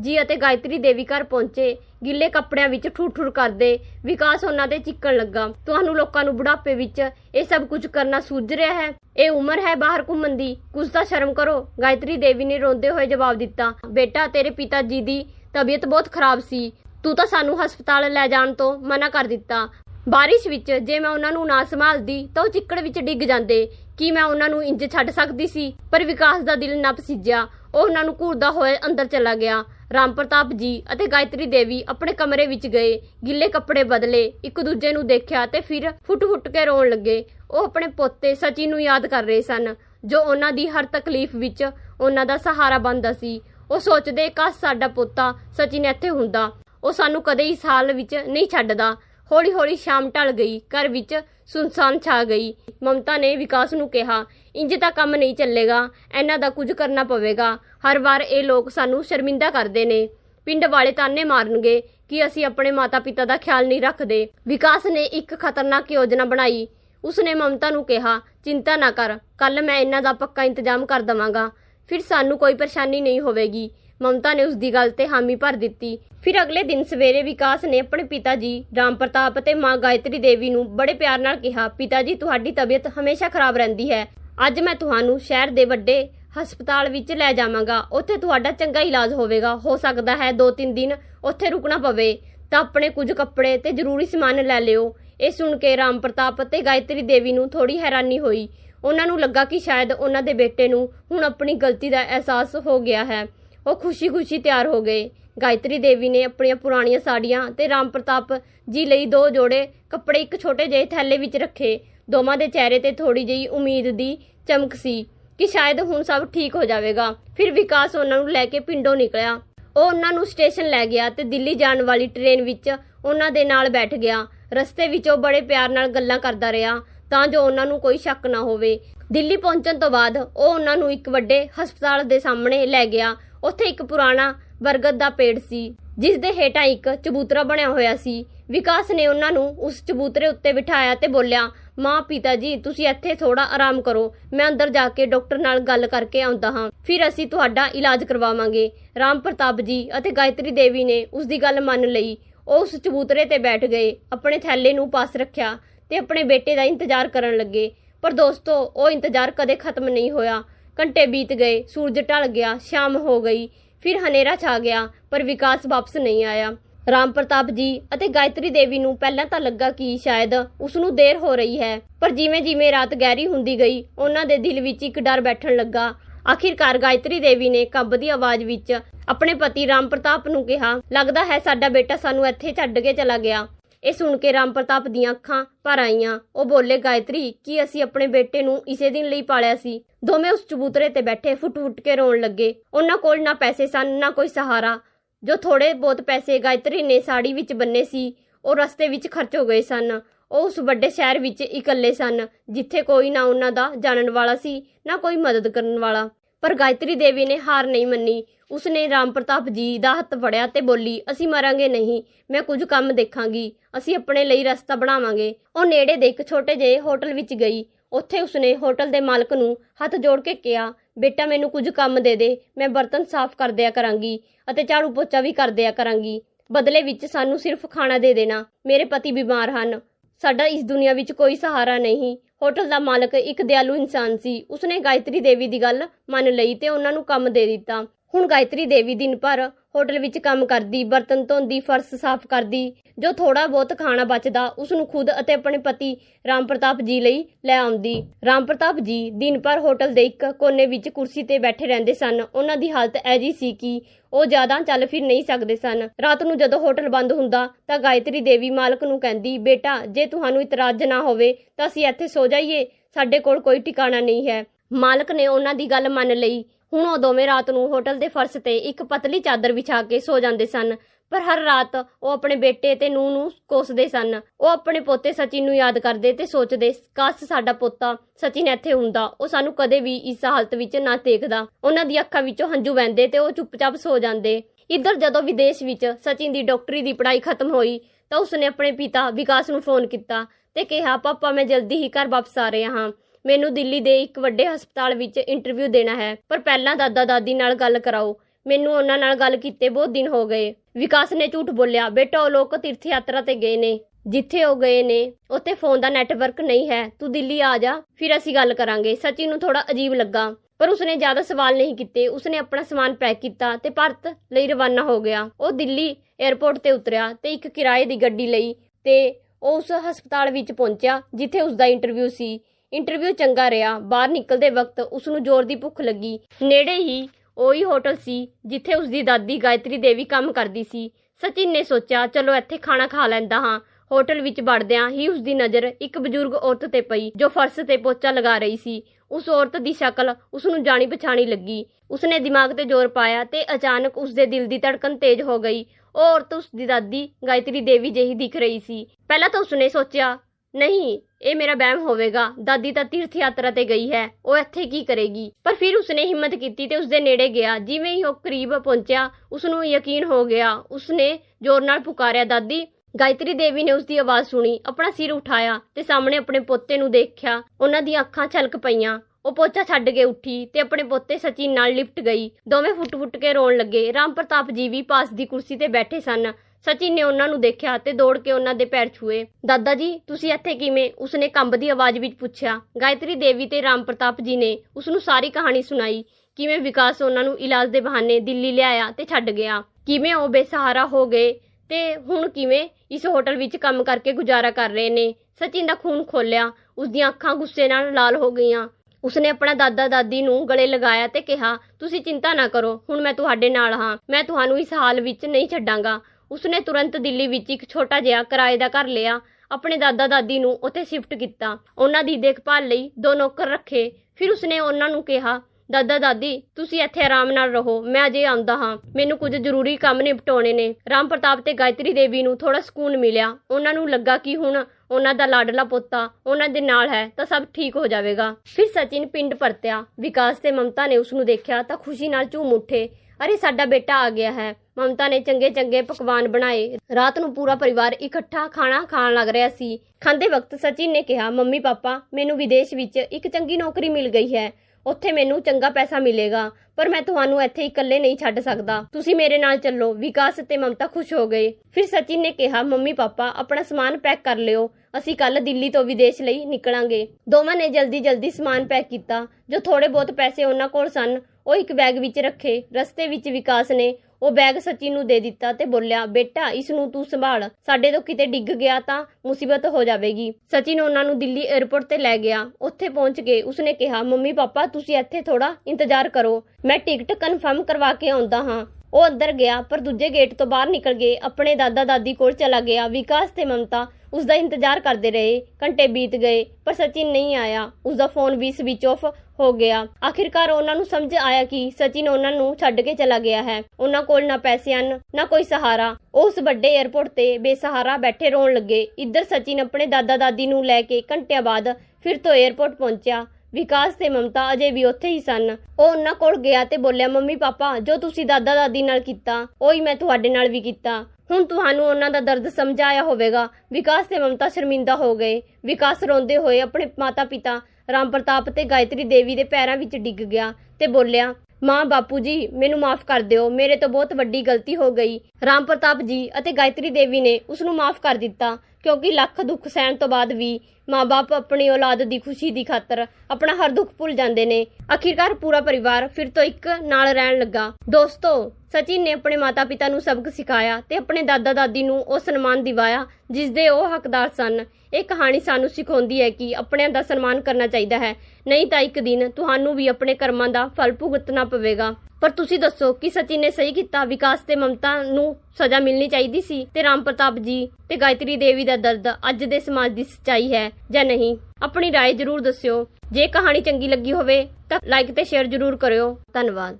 Speaker 1: ਜੀ ਅਤੇ ਗਾਇਤਰੀ ਦੇਵੀ ਘਰ ਪਹੁੰਚੇ, ਗਿੱਲੇ ਕੱਪੜਿਆਂ ਵਿੱਚ ਠੁਰ-ਠੁਰ ਕਰਦੇ, ਵਿਕਾਸ ਉਹਨਾਂ ਦੇ ਚਿੱਕਣ ਲੱਗਾ। ਤੁਹਾਨੂੰ ਲੋਕਾਂ ਨੂੰ ਬੁਢਾਪੇ ਵਿੱਚ ਇਹ ਸਭ ਕੁਝ ਕਰਨਾ ਸੂਝ ਰਿਹਾ ਹੈ? ਇਹ ਉਮਰ ਹੈ ਬਾਹਰ ਘੁੰਮਣ ਦੀ। ਕੁਝ ਤਾਂ ਸ਼ਰਮ ਕਰੋ। ਗਾਇਤਰੀ ਦੇਵੀ ਨੇ ਰੋਂਦੇ ਹੋਏ ਜਵਾਬ ਦਿੱਤਾ, ਬੇਟਾ, ਤੇਰੇ ਪਿਤਾ ਜੀ ਦੀ ਤਬੀਅਤ ਬਹੁਤ ਖਰਾਬ ਸੀ। ਤੂੰ ਤਾਂ ਸਾਨੂੰ ਹਸਪਤਾਲ ਲੈ ਜਾਣ ਤੋਂ ਮਨਾ ਕਰ ਦਿੱਤਾ। ਬਾਰਿਸ਼ ਵਿੱਚ ਜੇ ਮੈਂ ਉਹਨਾਂ ਨੂੰ ਨਾ ਸੰਭਾਲਦੀ ਤਾਂ ਉਹ ਚਿੱਕੜ ਵਿੱਚ ਡਿੱਗ ਜਾਂਦੇ। ਕੀ ਮੈਂ ਉਹਨਾਂ ਨੂੰ ਇੰਜ ਛੱਡ ਸਕਦੀ ਸੀ? ਪਰ ਵਿਕਾਸ ਦਾ ਦਿਲ ਨਾ ਪਸੀਜਿਆ। ਉਹ ਉਹਨਾਂ ਨੂੰ ਘੂਰਦਾ ਹੋਇਆ ਅੰਦਰ ਚਲਾ ਗਿਆ। ਰਾਮ ਪ੍ਰਤਾਪ ਜੀ ਅਤੇ ਗਾਇਤਰੀ ਦੇਵੀ ਆਪਣੇ ਕਮਰੇ ਵਿੱਚ ਗਏ। ਗਿੱਲੇ ਕੱਪੜੇ ਬਦਲੇ, ਇੱਕ ਦੂਜੇ ਨੂੰ ਦੇਖਿਆ ਤੇ ਫਿਰ ਫੁੱਟ-ਫੁੱਟ ਕੇ ਰੋਣ ਲੱਗੇ। ਉਹ ਆਪਣੇ ਪੋਤੇ ਸਚੀ ਨੂੰ ਯਾਦ ਕਰ ਰਹੇ ਸਨ, ਜੋ ਉਹਨਾਂ ਦੀ ਹਰ ਤਕਲੀਫ ਵਿੱਚ ਉਹਨਾਂ ਦਾ ਸਹਾਰਾ ਬਣਦਾ ਸੀ। ਉਹ ਸੋਚਦੇ, ਕਾਸ਼ ਸਾਡਾ ਪੋਤਾ ਸਚਿਨ ਇੱਥੇ ਹੁੰਦਾ। ਉਹ ਸਾਨੂੰ ਕਦੇ ਇਸ ਹਾਲ ਵਿੱਚ ਨਹੀਂ ਛੱਡਦਾ। ਹੌਲੀ ਹੌਲੀ ਸ਼ਾਮ ਢਲ ਗਈ, ਘਰ ਵਿੱਚ ਸੁਨਸਾਨ ਛਾ ਗਈ। ਮਮਤਾ ਨੇ ਵਿਕਾਸ ਨੂੰ ਕਿਹਾ, ਇੰਜ ਤਾਂ ਕੰਮ ਨਹੀਂ ਚੱਲੇਗਾ, ਇਹਨਾਂ ਦਾ ਕੁਝ ਕਰਨਾ ਪਵੇਗਾ। ਹਰ ਵਾਰ ਇਹ ਲੋਕ ਸਾਨੂੰ ਸ਼ਰਮਿੰਦਾ ਕਰਦੇ ਨੇ। ਪਿੰਡ ਵਾਲੇ ਤਾਨੇ ਮਾਰਨਗੇ ਕਿ ਅਸੀਂ ਆਪਣੇ ਮਾਤਾ-ਪਿਤਾ ਦਾ ਖਿਆਲ ਨਹੀਂ ਰੱਖਦੇ। ਵਿਕਾਸ ਨੇ ਇੱਕ ਖਤਰਨਾਕ ਯੋਜਨਾ ਬਣਾਈ। ਉਸਨੇ ਮਮਤਾ ਨੂੰ ਕਿਹਾ, ਚਿੰਤਾ ਨਾ ਕਰ ਕੱਲ ਮੈਂ ਇਹਨਾਂ ਦਾ ਪੱਕਾ ਇੰਤਜ਼ਾਮ ਕਰ ਦਵਾਂਗਾ। ਫਿਰ ਸਾਨੂੰ ਕੋਈ ਪਰੇਸ਼ਾਨੀ ਨਹੀਂ ਹੋਵੇਗੀ। ਮਮਤਾ ਨੇ ਉਸ ਦੀ ਗੱਲ ਤੇ ਹਾਮੀ ਭਰ ਦਿੱਤੀ। ਫਿਰ ਅਗਲੇ ਦਿਨ ਸਵੇਰੇ ਵਿਕਾਸ ਨੇ ਆਪਣੇ ਪਿਤਾ ਜੀ ਰਾਮ ਪ੍ਰਤਾਪ ਅਤੇ ਮਾਂ ਗਾਇਤਰੀ ਦੇਵੀ ਨੂੰ ਬੜੇ ਪਿਆਰ ਨਾਲ ਕਿਹਾ ਪਿਤਾ ਜੀ ਤੁਹਾਡੀ ਤਬੀਅਤ ਹਮੇਸ਼ਾ ਖਰਾਬ ਰਹਿੰਦੀ ਹੈ। ਅੱਜ ਮੈਂ ਤੁਹਾਨੂੰ ਸ਼ਹਿਰ ਦੇ ਵੱਡੇ ਹਸਪਤਾਲ ਵਿੱਚ ਲੈ ਜਾਵਾਂਗਾ। ਉੱਥੇ ਤੁਹਾਡਾ ਚੰਗਾ ਇਲਾਜ ਹੋਵੇਗਾ। ਹੋ ਸਕਦਾ ਹੈ 2-3 ਦਿਨ ਉੱਥੇ ਰੁਕਣਾ ਪਵੇ। ਤਾਂ ਆਪਣੇ ਕੁਝ ਕੱਪੜੇ ਤੇ ਜ਼ਰੂਰੀ ਸਮਾਨ ਲੈ ਲਿਓ। ਇਹ ਸੁਣ ਕੇ ਰਾਮ ਪ੍ਰਤਾਪ ਅਤੇ ਗਾਇਤਰੀ ਦੇਵੀ ਨੂੰ ਥੋੜੀ ਹੈਰਾਨੀ ਹੋਈ। ਉਹਨਾਂ ਨੂੰ ਲੱਗਾ ਕਿ ਸ਼ਾਇਦ ਉਹਨਾਂ ਦੇ ਬੇਟੇ ਨੂੰ ਹੁਣ ਆਪਣੀ ਗਲਤੀ ਦਾ ਅਹਿਸਾਸ ਹੋ ਗਿਆ ਹੈ। ਉਹ ਖੁਸ਼ੀ-ਖੁਸ਼ੀ ਤਿਆਰ ਹੋ ਗਏ। ਗਾਇਤਰੀ ਦੇਵੀ ਨੇ ਆਪਣੀਆਂ ਪੁਰਾਣੀਆਂ ਸਾੜੀਆਂ ਤੇ ਰਾਮ ਪ੍ਰਤਾਪ ਜੀ ਲਈ ਦੋ ਜੋੜੇ ਕੱਪੜੇ ਇੱਕ ਛੋਟੇ ਜਿਹੇ ਥੈਲੇ ਵਿੱਚ ਰੱਖੇ। ਦੋਵਾਂ ਦੇ ਚਿਹਰੇ ਤੇ ਥੋੜੀ ਜਿਹੀ ਉਮੀਦ ਦੀ ਚਮਕ ਸੀ ਕਿ ਸ਼ਾਇਦ ਹੁਣ ਸਭ ਠੀਕ ਹੋ ਜਾਵੇਗਾ। ਫਿਰ ਵਿਕਾਸ ਉਹਨਾਂ ਨੂੰ ਲੈ ਕੇ ਪਿੰਡੋਂ ਨਿਕਲਿਆ। ਉਹ ਉਹਨਾਂ ਨੂੰ ਸਟੇਸ਼ਨ ਲੈ ਗਿਆ ਤੇ ਦਿੱਲੀ ਜਾਣ ਵਾਲੀ ਟ੍ਰੇਨ ਵਿੱਚ ਉਹਨਾਂ ਦੇ ਨਾਲ ਬੈਠ ਗਿਆ। ਰਸਤੇ ਵਿੱਚ ਉਹ ਬੜੇ ਪਿਆਰ ਨਾਲ ਗੱਲਾਂ ਕਰਦਾ ਰਿਹਾ, ਤਾਂ ਜੋ ਉਹਨਾਂ ਨੂੰ ਕੋਈ ਸ਼ੱਕ ਨਾ ਹੋਵੇ। ਦਿੱਲੀ ਪਹੁੰਚਣ ਤੋਂ ਬਾਅਦ ਉਹ ਉਹਨਾਂ ਨੂੰ ਇੱਕ ਵੱਡੇ ਹਸਪਤਾਲ ਦੇ ਸਾਹਮਣੇ ਲੈ ਗਿਆ। ਉੱਥੇ ਇੱਕ ਪੁਰਾਣਾ ਬਰਗਦ ਦਾ ਪੇੜ ਸੀ ਜਿਸ ਦੇ ਹੇਠਾਂ ਇੱਕ ਚਬੂਤਰਾ ਬਣਿਆ ਹੋਇਆ ਸੀ। ਵਿਕਾਸ ਨੇ ਉਹਨਾਂ ਨੂੰ ਉਸ ਚਬੂਤਰੇ ਉੱਤੇ ਬਿਠਾਇਆ ਤੇ ਬੋਲਿਆ, ਮਾਂ ਪਿਤਾ ਜੀ ਤੁਸੀਂ ਇੱਥੇ ਥੋੜਾ ਆਰਾਮ ਕਰੋ। ਮੈਂ ਅੰਦਰ ਜਾ ਕੇ ਡਾਕਟਰ ਨਾਲ ਗੱਲ ਕਰਕੇ ਆਉਂਦਾ ਹਾਂ। ਫਿਰ ਅਸੀਂ ਤੁਹਾਡਾ ਇਲਾਜ ਕਰਵਾਵਾਂਗੇ। ਰਾਮ ਪ੍ਰਤਾਪ ਜੀ ਅਤੇ ਗਾਇਤਰੀ ਦੇਵੀ ਨੇ ਉਸ ਦੀ ਗੱਲ ਮੰਨ ਲਈ। ਉਹ ਉਸ ਚਬੂਤਰੇ ਤੇ ਬੈਠ ਗਏ, ਆਪਣੇ ਥੈਲੇ ਨੂੰ ਪਾਸ ਰੱਖਿਆ ਤੇ ਆਪਣੇ ਬੇਟੇ ਦਾ ਇੰਤਜ਼ਾਰ ਕਰਨ ਲੱਗੇ। ਪਰ ਦੋਸਤੋ, ਉਹ ਇੰਤਜ਼ਾਰ ਕਦੇ ਖਤਮ ਨਹੀਂ ਹੋਇਆ। ਘੰਟੇ ਬੀਤ ਗਏ, ਸੂਰਜ ਢਲ ਗਿਆ, ਸ਼ਾਮ ਹੋ ਗਈ, ਫਿਰ ਹਨੇਰਾ ਛਾ ਗਿਆ, ਪਰ ਵਿਕਾਸ ਵਾਪਸ ਨਹੀਂ ਆਇਆ। ਰਾਮ ਪ੍ਰਤਾਪ ਜੀ ਅਤੇ ਗਾਇਤਰੀ ਦੇਵੀ ਨੂੰ ਪਹਿਲਾਂ ਤਾਂ ਲੱਗਾ ਕਿ ਸ਼ਾਇਦ ਉਸ ਨੂੰ ਦੇਰ ਹੋ ਰਹੀ ਹੈ, ਪਰ ਜਿਵੇਂ ਜਿਵੇਂ ਰਾਤ ਗਹਿਰੀ ਹੁੰਦੀ ਗਈ, ਉਹਨਾਂ ਦੇ ਦਿਲ ਵਿੱਚ ਇੱਕ ਡਰ ਬੈਠਣ ਲੱਗਾ। ਆਖਿਰਕਾਰ ਗਾਇਤਰੀ ਦੇਵੀ ਨੇ ਕੰਬਦੀ ਆਵਾਜ਼ ਵਿੱਚ ਆਪਣੇ ਪਤੀ ਰਾਮ ਪ੍ਰਤਾਪ ਨੂੰ ਕਿਹਾ, ਲੱਗਦਾ ਹੈ ਸਾਡਾ ਬੇਟਾ ਸਾਨੂੰ ਇੱਥੇ ਛੱਡ ਕੇ ਚਲਾ ਗਿਆ। ਇਹ ਸੁਣ ਕੇ ਰਾਮ ਪ੍ਰਤਾਪ ਦੀਆਂ ਅੱਖਾਂ ਭਰ ਆਈਆਂ। ਉਹ ਬੋਲੇ, ਗਾਇਤਰੀ, ਕੀ ਅਸੀਂ ਆਪਣੇ ਬੇਟੇ ਨੂੰ ਇਸੇ ਦਿਨ ਲਈ ਪਾਲਿਆ ਸੀ? ਦੋਵੇਂ ਉਸ ਚਬੂਤਰੇ ਤੇ ਬੈਠੇ ਫੁੱਟ-ਫੁੱਟ ਕੇ ਰੋਣ ਲੱਗੇ। ਉਹਨਾਂ ਕੋਲ ਨਾ ਪੈਸੇ ਸਨ, ਨਾ ਕੋਈ ਸਹਾਰਾ। ਜੋ ਥੋੜੇ ਬਹੁਤ ਪੈਸੇ ਗਾਇਤਰੀ ਨੇ ਸਾੜੀ ਵਿੱਚ ਬੰਨੇ ਸੀ, ਉਹ ਰਸਤੇ ਵਿੱਚ ਖਰਚ ਹੋ ਗਏ ਸਨ। ਉਹ ਉਸ ਵੱਡੇ ਸ਼ਹਿਰ ਵਿੱਚ ਇਕੱਲੇ ਸਨ, ਜਿੱਥੇ ਕੋਈ ਨਾ ਉਹਨਾਂ ਦਾ ਜਾਣਨ ਵਾਲਾ ਸੀ, ਨਾ ਕੋਈ ਮਦਦ ਕਰਨ ਵਾਲਾ। ਪਰ ਗਾਇਤਰੀ ਦੇਵੀ ਨੇ ਹਾਰ ਨਹੀਂ ਮੰਨੀ। ਉਸਨੇ ਰਾਮ ਪ੍ਰਤਾਪ ਜੀ ਦਾ ਹੱਥ ਫੜਿਆ ਤੇ ਬੋਲੀ, ਅਸੀਂ ਮਰਾਂਗੇ ਨਹੀਂ, ਮੈਂ ਕੁਝ ਕੰਮ ਦੇਖਾਂਗੀ, ਅਸੀਂ ਆਪਣੇ ਲਈ ਰਸਤਾ ਬਣਾਵਾਂਗੇ। ਉਹ ਨੇੜੇ ਦੇ ਇੱਕ ਛੋਟੇ ਜਿਹੇ ਹੋਟਲ ਵਿੱਚ ਗਈ। ਉੱਥੇ ਉਸਨੇ ਹੋਟਲ ਦੇ ਮਾਲਕ ਨੂੰ ਹੱਥ ਜੋੜ ਕੇ ਕਿਹਾ, ਬੇਟਾ, ਮੈਨੂੰ ਕੁਝ ਕੰਮ ਦੇ ਦੇ, ਮੈਂ ਬਰਤਨ ਸਾਫ਼ ਕਰ ਦਿਆ ਕਰਾਂਗੀ ਅਤੇ ਝਾੜੂ ਪੋਚਾ ਵੀ ਕਰ ਦਿਆ ਕਰਾਂਗੀ। ਬਦਲੇ ਵਿੱਚ ਸਾਨੂੰ ਸਿਰਫ ਖਾਣਾ ਦੇ ਦੇਣਾ, ਮੇਰੇ ਪਤੀ ਬਿਮਾਰ ਹਨ। ਸਾਡਾ ਇਸ ਦੁਨੀਆ ਵਿੱਚ ਕੋਈ ਸਹਾਰਾ ਨਹੀਂ। ਹੋਟਲ ਦਾ ਮਾਲਕ ਇੱਕ ਦਿਆਲੂ ਇਨਸਾਨ ਸੀ। ਉਸਨੇ ਗਾਇਤਰੀ ਦੇਵੀ ਦੀ ਗੱਲ ਮੰਨ ਲਈ ਤੇ ਉਹਨਾਂ ਨੂੰ ਕੰਮ ਦੇ ਦਿੱਤਾ। ਹੁਣ ਗਾਇਤਰੀ ਦੇਵੀ ਦਿਨ ਭਰ ਹੋਟਲ ਵਿੱਚ ਕੰਮ ਕਰਦੀ, ਬਰਤਨ ਧੋਂਦੀ, ਫਰਸ਼ ਸਾਫ਼ ਕਰਦੀ, ਜੋ ਥੋੜਾ ਬਹੁਤ ਖਾਣਾ ਬਚਦਾ ਉਸ ਨੂੰ ਖੁਦ ਅਤੇ ਆਪਣੇ ਪਤੀ ਰਾਮ ਪ੍ਰਤਾਪ ਜੀ ਲਈ ਲੈ ਆਉਂਦੀ। ਰਾਮ ਪ੍ਰਤਾਪ ਜੀ ਦਿਨ ਭਰ ਹੋਟਲ ਦੇ ਇੱਕ ਕੋਨੇ ਵਿੱਚ ਕੁਰਸੀ ਤੇ ਬੈਠੇ ਰਹਿੰਦੇ ਸਨ। ਉਹਨਾਂ ਦੀ ਹਾਲਤ ਐਜੀ ਸੀ ਕਿ ਉਹ ਜ਼ਿਆਦਾ ਚੱਲ ਫਿਰ ਨਹੀਂ ਸਕਦੇ ਸਨ। ਰਾਤ ਨੂੰ ਜਦੋਂ ਹੋਟਲ ਬੰਦ ਹੁੰਦਾ, ਤਾਂ ਗਾਇਤਰੀ ਦੇਵੀ ਮਾਲਕ ਨੂੰ ਕਹਿੰਦੀ, ਬੇਟਾ, ਜੇ ਤੁਹਾਨੂੰ ਇਤਰਾਜ਼ ਨਾ ਹੋਵੇ, ਤਾਂ ਅਸੀਂ ਇੱਥੇ ਸੋ ਜਾਈਏ। ਸਾਡੇ ਕੋਲ ਕੋਈ ਟਿਕਾਣਾ ਨਹੀਂ ਹੈ। ਮਾਲਕ ਨੇ ਉਹਨਾਂ ਦੀ ਗੱਲ ਮੰਨ ਲਈ। ਹੁਣ ਉਹ ਦੋਵੇਂ ਰਾਤ ਨੂੰ ਹੋਟਲ ਦੇ ਫਰਸ਼ ਤੇ ਇੱਕ ਪਤਲੀ ਚਾਦਰ ਵਿਛਾ ਕੇ ਸੋ ਜਾਂਦੇ ਸਨ। ਪਰ ਹਰ ਰਾਤ ਉਹ ਆਪਣੇ ਬੇਟੇ ਤੇ ਨੂੰਹ ਨੂੰ ਕੋਸਦੇ ਸਨ। ਉਹ ਆਪਣੇ ਪੋਤੇ ਸਚਿਨ ਨੂੰ ਯਾਦ ਕਰਦੇ ਤੇ ਸੋਚਦੇ, ਕਾਸ਼ ਸਾਡਾ ਪੋਤਾ ਸਚਿਨ ਇੱਥੇ ਹੁੰਦਾ। ਉਹ ਸਾਨੂੰ ਕਦੇ ਵੀ ਇਸ ਹਾਲਤ ਵਿੱਚ ਨਾ ਦੇਖਦਾ ਉਹਨਾਂ ਦੀ ਅੱਖਾਂ ਵਿੱਚੋਂ ਹੰਝੂ ਵਹਿੰਦੇ ਤੇ ਉਹ ਚੁੱਪਚਾਪ ਸੋ ਜਾਂਦੇ। ਇੱਧਰ ਜਦੋਂ ਵਿਦੇਸ਼ ਵਿੱਚ ਸਚਿਨ ਦੀ ਡਾਕਟਰੀ ਦੀ ਪੜ੍ਹਾਈ ਖਤਮ ਹੋਈ, ਤਾਂ ਉਸਨੇ ਆਪਣੇ ਪਿਤਾ ਵਿਕਾਸ ਨੂੰ ਫੋਨ ਕੀਤਾ ਤੇ ਕਿਹਾ, ਪਾਪਾ, ਮੈਂ ਜਲਦੀ ਹੀ ਘਰ ਵਾਪਸ ਆ ਰਿਹਾ ਹਾਂ। ਮੈਨੂੰ ਦਿੱਲੀ ਦੇ ਇੱਕ ਵੱਡੇ ਹਸਪਤਾਲ ਵਿੱਚ ਇੰਟਰਵਿਊ ਦੇਣਾ ਹੈ। ਪਰ ਪਹਿਲਾਂ ਦਾਦਾ ਦਾਦੀ ਨਾਲ ਗੱਲ ਕਰਾਓ। ਮੈਨੂੰ ਉਹਨਾਂ ਨਾਲ ਗੱਲ ਕੀਤੇ ਬਹੁਤ ਦਿਨ ਹੋ ਗਏ। ਵਿਕਾਸ ਨੇ ਝੂਠ ਬੋਲਿਆ, ਬੇਟਾ, ਉਹ ਲੋਕ ਤੀਰਥ ਯਾਤਰਾ ਤੇ ਗਏ ਨੇ। ਜਿੱਥੇ ਉਹ ਗਏ ਨੇ, ਉੱਥੇ ਫੋਨ ਦਾ ਨੈਟਵਰਕ ਨਹੀਂ ਹੈ। ਤੂੰ ਦਿੱਲੀ ਆ ਜਾ, ਫਿਰ ਅਸੀਂ ਗੱਲ ਕਰਾਂਗੇ। ਸਚੀ ਨੂੰ ਥੋੜਾ ਅਜੀਬ ਲੱਗਾ। ਪਰ ਉਸਨੇ ਜ਼ਿਆਦਾ ਸਵਾਲ ਨਹੀਂ ਕੀਤੇ। ਉਸਨੇ ਆਪਣਾ ਸਮਾਨ ਪੈਕ ਕੀਤਾ ਤੇ ਭਾਰਤ ਲਈ ਰਵਾਨਾ ਹੋ ਗਿਆ। ਉਹ ਦਿੱਲੀ 에ਅਰਪੋਰਟ ਤੇ ਉਤਰਿਆ ਤੇ ਇੱਕ ਕਿਰਾਏ ਦੀ ਗੱਡੀ ਲਈ ਤੇ ਉਹ ਉਸ ਹਸਪਤਾਲ ਵਿੱਚ ਪਹੁੰਚਿਆ, ਜਿੱਥੇ ਉਸ ਦਾ ਇੰਟਰਵਿਊ ਸੀ। ਇੰਟਰਵਿਊ ਚੰਗਾ ਰਿਹਾ, ਬਾਹਰ ਨਿਕਲਦੇ ਵਕਤ ਉਸ ਨੂੰ ਜ਼ੋਰ ਦੀ ਭੁੱਖ ਲੱਗੀ। ਨੇੜੇ ਹੀ ਉਹੀ ਹੋਟਲ ਸੀ, ਜਿੱਥੇ ਉਸ ਦੀ ਦਾਦੀ ਗਾਇਤਰੀ ਦੇਵੀ ਕੰਮ ਕਰਦੀ ਸੀ। ਸਚਿਨ ਨੇ ਸੋਚਿਆ, ਚਲੋ ਇੱਥੇ ਖਾਣਾ ਖਾ ਲੈਂਦਾ ਹਾਂ। ਹੋਟਲ ਵਿੱਚ ਵੜਦਿਆਂ ਹੀ ਉਸ ਦੀ ਨਜ਼ਰ ਇੱਕ ਬਜ਼ੁਰਗ ਔਰਤ ਤੇ ਪਈ, ਜੋ ਫਰਸ਼ ਤੇ ਪੋਚਾ ਲਗਾ ਰਹੀ ਸੀ। ਉਸ ਔਰਤ ਦੀ ਸ਼ਕਲ ਉਸ ਨੂੰ ਜਾਣੀ ਪਛਾਣੀ ਲੱਗੀ। ਉਸਨੇ ਦਿਮਾਗ ਤੇ ਜ਼ੋਰ ਪਾਇਆ ਤੇ ਅਚਾਨਕ ਉਸ ਦੇ ਦਿਲ ਦੀ ਧੜਕਨ ਤੇਜ਼ ਹੋ ਗਈ। ਉਹ ਔਰਤ ਉਸ ਦੀ ਦਾਦੀ ਗਾਇਤਰੀ ਦੇਵੀ ਜਿਹੀ ਦਿਖ ਰਹੀ ਸੀ। ਪਹਿਲਾਂ ਤਾਂ ਉਸਨੇ ਸੋਚਿਆ ਨਹੀਂ, ਇਹ ਮੇਰਾ ਬਹਿਮ ਹੋਵੇਗਾ। ਦਾਦੀ ਤਾਂ ਤੀਰਥ ਯਾਤਰਾ ਤੇ ਗਈ ਹੈ, ਉਹ ਇੱਥੇ ਕੀ ਕਰੇਗੀ? ਪਰ ਫਿਰ ਉਸਨੇ ਹਿੰਮਤ ਕੀਤੀ ਤੇ ਉਸਦੇ ਨੇੜੇ ਗਿਆ। ਜਿਵੇਂ ਹੀ ਉਹ ਕਰੀਬ ਪਹੁੰਚਿਆ ਉਸ ਨੂੰ ਯਕੀਨ ਹੋ ਗਿਆ। ਉਸਨੇ ਜ਼ੋਰ ਨਾਲ ਪੁਕਾਰਿਆ, ਦਾਦੀ, ਗਾਇਤਰੀ ਦੇਵੀ ਨੇ ਉਸ ਦੀ ਆਵਾਜ਼ ਸੁਣੀ। ਆਪਣਾ ਸਿਰ ਉਠਾਇਆ ਤੇ ਸਾਹਮਣੇ ਆਪਣੇ ਪੋਤੇ ਨੂੰ ਦੇਖਿਆ। ਉਹਨਾਂ ਦੀਆਂ ਅੱਖਾਂ ਛਲਕ ਪਈਆਂ। ਉਹ ਪੋਚਾ ਛੱਡ ਕੇ ਉੱਠੀ ਤੇ ਆਪਣੇ ਪੋਤੇ ਸਚਿਨ ਨਾਲ ਲਿਪਟ ਗਈ। ਦੋਵੇਂ ਫੁੱਟ-ਫੁੱਟ ਕੇ ਰੋਣ ਲੱਗੇ। ਰਾਮ ਪ੍ਰਤਾਪ ਜੀ ਵੀ ਪਾਸ ਦੀ ਕੁਰਸੀ ਤੇ ਬੈਠੇ ਸਨ। ਸਚਿਨ ਨੇ ਉਹਨਾਂ ਨੂੰ ਦੇਖਿਆ ਤੇ ਦੌੜ ਕੇ ਉਹਨਾਂ ਦੇ ਪੈਰ ਛੂਏ। ਦਾਦਾ ਜੀ, ਤੁਸੀਂ ਇੱਥੇ ਕਿਵੇਂ? ਉਸਨੇ ਕੰਬਦੀ ਆਵਾਜ਼ ਵਿੱਚ ਪੁੱਛਿਆ। ਗਾਇਤਰੀ ਦੇਵੀ ਤੇ ਰਾਮ ਪ੍ਰਤਾਪ ਜੀ ਨੇ ਉਸ ਨੂੰ ਸਾਰੀ ਕਹਾਣੀ ਸੁਣਾਈ। ਕਿਵੇਂ ਵਿਕਾਸ ਉਹਨਾਂ ਨੂੰ ਇਲਾਜ ਦੇ ਬਹਾਨੇ ਦਿੱਲੀ ਲਿਆਇਆ ਤੇ ਛੱਡ ਗਿਆ? ਕਿਵੇਂ ਉਹ ਬੇਸਹਾਰਾ ਹੋ ਗਏ ਤੇ ਹੁਣ ਕਿਵੇਂ ਇਸ ਹੋਟਲ ਵਿੱਚ ਕੰਮ ਕਰਕੇ ਗੁਜ਼ਾਰਾ ਕਰ ਰਹੇ ਨੇ? ਸਚਿਨ ਦਾ ਖੂਨ ਖੋਲਿਆ। ਉਸ ਦੀਆਂ ਅੱਖਾਂ ਗੁੱਸੇ ਨਾਲ ਲਾਲ ਹੋ ਗਈਆਂ। ਉਸਨੇ ਆਪਣਾ ਦਾਦਾ ਦਾਦੀ ਨੂੰ ਗਲੇ ਲਗਾਇਆ ਤੇ ਕਿਹਾ, ਤੁਸੀਂ ਚਿੰਤਾ ਨਾ ਕਰੋ, ਹੁਣ ਮੈਂ ਤੁਹਾਡੇ ਨਾਲ ਹਾਂ। ਮੈਂ ਤੁਹਾਨੂੰ ਇਸ ਹਾਲ ਵਿੱਚ ਨਹੀਂ ਛੱਡਾਂਗਾ। ਉਸਨੇ ਤੁਰੰਤ ਦਿੱਲੀ ਵਿੱਚ ਇੱਕ ਛੋਟਾ ਜਿਹਾ ਕਿਰਾਏ ਦਾ ਘਰ ਲਿਆ, ਆਪਣੇ ਦਾਦਾ ਦਾਦੀ ਨੂੰ ਉੱਥੇ ਸ਼ਿਫਟ ਕੀਤਾ। ਉਹਨਾਂ ਦੀ ਦੇਖਭਾਲ ਲਈ ਦੋ ਨੌਕਰ ਰੱਖੇ। ਫਿਰ ਉਸਨੇ ਉਹਨਾਂ ਨੂੰ ਕਿਹਾ, ਦਾਦਾ ਦਾਦੀ, ਤੁਸੀਂ ਇੱਥੇ ਆਰਾਮ ਨਾਲ ਰਹੋ, ਮੈਂ ਅਜੇ ਆਉਂਦਾ ਹਾਂ। ਮੈਨੂੰ ਕੁਝ ਜ਼ਰੂਰੀ ਕੰਮ ਨਿਪਟਾਉਣੇ ਨੇ। ਰਾਮ ਪ੍ਰਤਾਪ ਤੇ ਗਾਇਤਰੀ ਦੇਵੀ ਨੂੰ ਥੋੜਾ ਸਕੂਨ ਮਿਲਿਆ। ਉਹਨਾਂ ਨੂੰ ਲੱਗਾ ਕਿ ਹੁਣ ਉਹਨਾਂ ਦਾ ਲਾਡਲਾ ਪੋਤਾ ਉਹਨਾਂ ਦੇ ਨਾਲ ਹੈ, ਤਾਂ ਸਭ ਠੀਕ ਹੋ ਜਾਵੇਗਾ। ਫਿਰ ਸਚਿਨ ਪਿੰਡ ਪਰਤਿਆ। ਵਿਕਾਸ ਤੇ ਮਮਤਾ ਨੇ ਉਸ ਨੂੰ ਦੇਖਿਆ ਤਾਂ ਖੁਸ਼ੀ ਨਾਲ ਝੂਮ ਉੱਠੇ। ਅਰੇ ਸਾਡਾ ਬੇਟਾ ਆ ਗਿਆ ਹੈ। ਮਮਤਾ ਨੇ ਚੰਗੇ ਚੰਗੇ ਪਕਵਾਨ ਬਣਾਏ। ਰਾਤ ਨੂੰ ਪੂਰਾ ਪਰਿਵਾਰ ਇਕੱਠਾ ਖਾਣਾ ਖਾਣ ਲੱਗ ਰਿਹਾ ਸੀ। ਖਾਂਦੇ ਵਕਤ ਸਚਿਨ ਨੇ ਕਿਹਾ, ਮੰਮੀ, ਪਾਪਾ, ਮੈਨੂੰ ਵਿਦੇਸ਼ ਵਿੱਚ ਇੱਕ ਚੰਗੀ ਨੌਕਰੀ ਮਿਲ ਗਈ ਹੈ। ਉੱਥੇ ਮੈਨੂੰ ਚੰਗਾ ਪੈਸਾ ਮਿਲੇਗਾ, ਪਰ ਮੈਂ ਤੁਹਾਨੂੰ ਇੱਥੇ ਇਕੱਲੇ ਨਹੀਂ ਛੱਡ ਸਕਦਾ। ਤੁਸੀਂ ਮੇਰੇ ਨਾਲ ਚੱਲੋ। ਵਿਕਾਸ ਤੇ ਮਮਤਾ ਖੁਸ਼ ਹੋ ਗਏ। ਫਿਰ ਸਚਿਨ ਨੇ ਕਿਹਾ, ਮੰਮੀ, ਪਾਪਾ, ਆਪਣਾ ਸਮਾਨ ਪੈਕ ਕਰ ਲਿਓ। ਅਸੀਂ ਕੱਲ ਦਿੱਲੀ ਤੋਂ ਵਿਦੇਸ਼ ਲਈ ਨਿਕਲਾਂਗੇ। ਦੋਵਾਂ ਨੇ ਜਲਦੀ ਜਲਦੀ ਸਮਾਨ ਪੈਕ ਕੀਤਾ, ਜੋ ਥੋੜੇ ਬਹੁਤ ਪੈਸੇ ਉਹਨਾਂ ਕੋਲ ਸਨ। ਉਹ ਇੱਕ ਬੈਗ ਵਿੱਚ ਰੱਖੇ, ਰਸਤੇ ਵਿੱਚ ਵਿਕਾਸ ਨੇ। ਉਹ ਬੈਗ ਸਚਿਨ ਨੂੰ ਦੇ ਦਿੱਤਾ ਤੇ ਬੋਲਿਆ, ਬੇਟਾ, ਇਸ ਨੂੰ ਤੂੰ ਸੰਭਾਲ। ਸਾਡੇ ਤੋਂ ਕਿਤੇ ਡਿੱਗ ਗਿਆ ਤਾਂ ਮੁਸੀਬਤ ਹੋ ਜਾਵੇਗੀ। ਸਚਿਨ ਉਹਨਾਂ ਨੂੰ ਦਿੱਲੀ 에ਅਰਪੋਰਟ ਤੇ ਲੈ ਗਿਆ। ਉੱਥੇ ਪਹੁੰਚ ਕੇ ਉਸਨੇ ਕਿਹਾ ਮੰਮੀ ਪਾਪਾ ਤੁਸੀਂ ਇੱਥੇ ਥੋੜਾ ਇੰਤਜ਼ਾਰ ਕਰੋ। ਮੈਂ ਟਿਕਟ ਕਨਫਰਮ ਕਰਵਾ ਕੇ ਆਉਂਦਾ ਹਾਂ। ਉਹ ਅੰਦਰ ਗਿਆ, ਪਰ ਦੂਜੇ ਗੇਟ ਤੋਂ ਬਾਹਰ ਨਿਕਲ ਕੇ ਆਪਣੇ ਦਾਦਾ ਦਾਦੀ ਕੋਲ ਚਲਾ ਗਿਆ। ਵਿਕਾਸ ਤੇ ਮਮਤਾ ਉਸ ਦਾ ਇੰਤਜ਼ਾਰ ਕਰਦੇ ਰਹੇ। ਘੰਟੇ ਬੀਤ ਗਏ, ਪਰ ਸਚਿਨ ਨਹੀਂ ਆਇਆ। ਉਸ ਦਾ ਫੋਨ ਵੀ ਸਵਿਚ ਆਫ ਹੋ ਗਿਆ। ਆਖਿਰਕਾਰ ਉਹਨਾਂ ਨੂੰ ਸਮਝ ਆਇਆ ਕਿ ਸਚਿਨ ਉਹਨਾਂ ਨੂੰ ਛੱਡ ਕੇ ਚਲਾ ਗਿਆ ਹੈ। ਉਹਨਾਂ ਕੋਲ ਨਾ ਪੈਸੇ ਹਨ, ਨਾ ਕੋਈ ਸਹਾਰਾ। ਉਹ ਉਸ ਵੱਡੇ 에ਅਰਪੋਰਟ ਤੇ ਬੇਸਹਾਰਾ ਬੈਠੇ ਰੋਣ ਲੱਗੇ। ਇੱਧਰ ਸਚਿਨ ਆਪਣੇ ਦਾਦਾ ਦਾਦੀ ਨੂੰ ਲੈ ਕੇ ਘੰਟਿਆਂ ਬਾਅਦ ਫਿਰ ਤੋਂ 에ਅਰਪੋਰਟ ਪਹੁੰਚਿਆ। ਵਿਕਾਸ ਤੇ ਮਮਤਾ ਅਜੇ ਵੀ ਉੱਥੇ ਹੀ ਸਨ। ਉਹ ਉਹਨਾਂ ਕੋਲ ਗਿਆ ਤੇ ਬੋਲਿਆ, ਮੰਮੀ, ਪਾਪਾ, ਜੋ ਤੁਸੀਂ ਦਾਦਾ ਦਾਦੀ ਨਾਲ ਕੀਤਾ, ਉਹੀ ਮੈਂ ਤੁਹਾਡੇ ਨਾਲ ਵੀ ਕੀਤਾ। ਹੁਣ ਤੁਹਾਨੂੰ ਉਹਨਾਂ ਦਾ ਦਰਦ ਸਮਝ ਹੋਵੇਗਾ। ਵਿਕਾਸ ਤੇ ਮਮਤਾ ਸ਼ਰਮਿੰਦਾ ਹੋ ਗਏ। ਵਿਕਾਸ ਰੋਂਦੇ ਹੋਏ ਆਪਣੇ ਮਾਤਾ ਪਿਤਾ ਰਾਮ ਪ੍ਰਤਾਪ ਤੇ ਗਾਇਤਰੀ ਦੇਵੀ ਦੇ ਪੈਰਾਂ ਵਿੱਚ ਡਿੱਗ ਗਿਆ ਤੇ ਬੋਲਿਆ, ਮਾਂ, ਬਾਪੂ ਜੀ, ਮੈਨੂੰ ਮਾਫ ਕਰ ਦਿਓ। ਮੇਰੇ ਤੋਂ ਬਹੁਤ ਵੱਡੀ ਗਲਤੀ ਹੋ ਗਈ। ਰਾਮ ਪ੍ਰਤਾਪ ਜੀ ਅਤੇ ਗਾਇਤਰੀ ਦੇਵੀ ਨੇ ਉਸ ਨੂੰ ਮਾਫ ਕਰ ਦਿੱਤਾ। ਕਿਉਂਕਿ ਲੱਖ ਦੁੱਖ ਸਹਿਣ ਤੋਂ ਬਾਅਦ ਵੀ ਮਾਂ-ਬਾਪ ਆਪਣੀ ਔਲਾਦ ਦੀ ਖੁਸ਼ੀ ਦੀ ਖਾਤਰ ਆਪਣਾ ਹਰ ਦੁੱਖ ਭੁੱਲ ਜਾਂਦੇ ਨੇ। ਆਖਿਰਕਾਰ ਪੂਰਾ ਪਰਿਵਾਰ ਫਿਰ ਤੋਂ ਇੱਕ ਨਾਲ ਰਹਿਣ ਲੱਗਾ। ਦੋਸਤੋ ਸਚਿਨ ਨੇ ਆਪਣੇ ਮਾਤਾ-ਪਿਤਾ ਨੂੰ ਸਬਕ ਸਿਖਾਇਆ ਤੇ ਆਪਣੇ ਦਾਦਾ-ਦਾਦੀ ਨੂੰ ਉਹ ਸਨਮਾਨ ਦਿਵਾਇਆ ਜਿਸ ਦੇ ਉਹ ਹੱਕਦਾਰ ਸਨ। ਇਹ ਕਹਾਣੀ ਸਾਨੂੰ ਸਿਖਾਉਂਦੀ ਹੈ ਕਿ ਆਪਣਿਆਂ ਦਾ ਸਨਮਾਨ ਕਰਨਾ ਚਾਹੀਦਾ ਹੈ। ਨਹੀਂ ਤਾਂ ਇੱਕ ਦਿਨ ਤੁਹਾਨੂੰ ਵੀ ਆਪਣੇ ਕਰਮਾਂ ਦਾ ਫਲ ਭੁਗਤਣਾ ਪਵੇਗਾ। ਪਰ ਤੁਸੀਂ ਦੱਸੋ ਕਿ ਸਚਿਨ ਨੇ ਸਹੀ ਕੀਤਾ ਵਿਕਾਸ ਤੇ ਮਮਤਾ ਨੂੰ ਸਜ਼ਾ ਮਿਲਣੀ ਚਾਹੀਦੀ ਸੀ ਤੇ ਰਾਮ ਪ੍ਰਤਾਪ ਜੀ ਤੇ ਗਾਇਤਰੀ ਦੇਵੀ ਦਾ ਦਰਦ ਅੱਜ ਦੇ ਸਮਾਜ ਦੀ ਸੱਚਾਈ ਹੈ ਜਾਂ ਨਹੀਂ ਆਪਣੀ رائے ਜ਼ਰੂਰ ਦੱਸਿਓ ਜੇ ਕਹਾਣੀ ਚੰਗੀ ਲੱਗੀ ਹੋਵੇ ਤਾਂ ਲਾਈਕ ਤੇ ਸ਼ੇਅਰ ਜ਼ਰੂਰ ਕਰਿਓ ਧੰਨਵਾਦ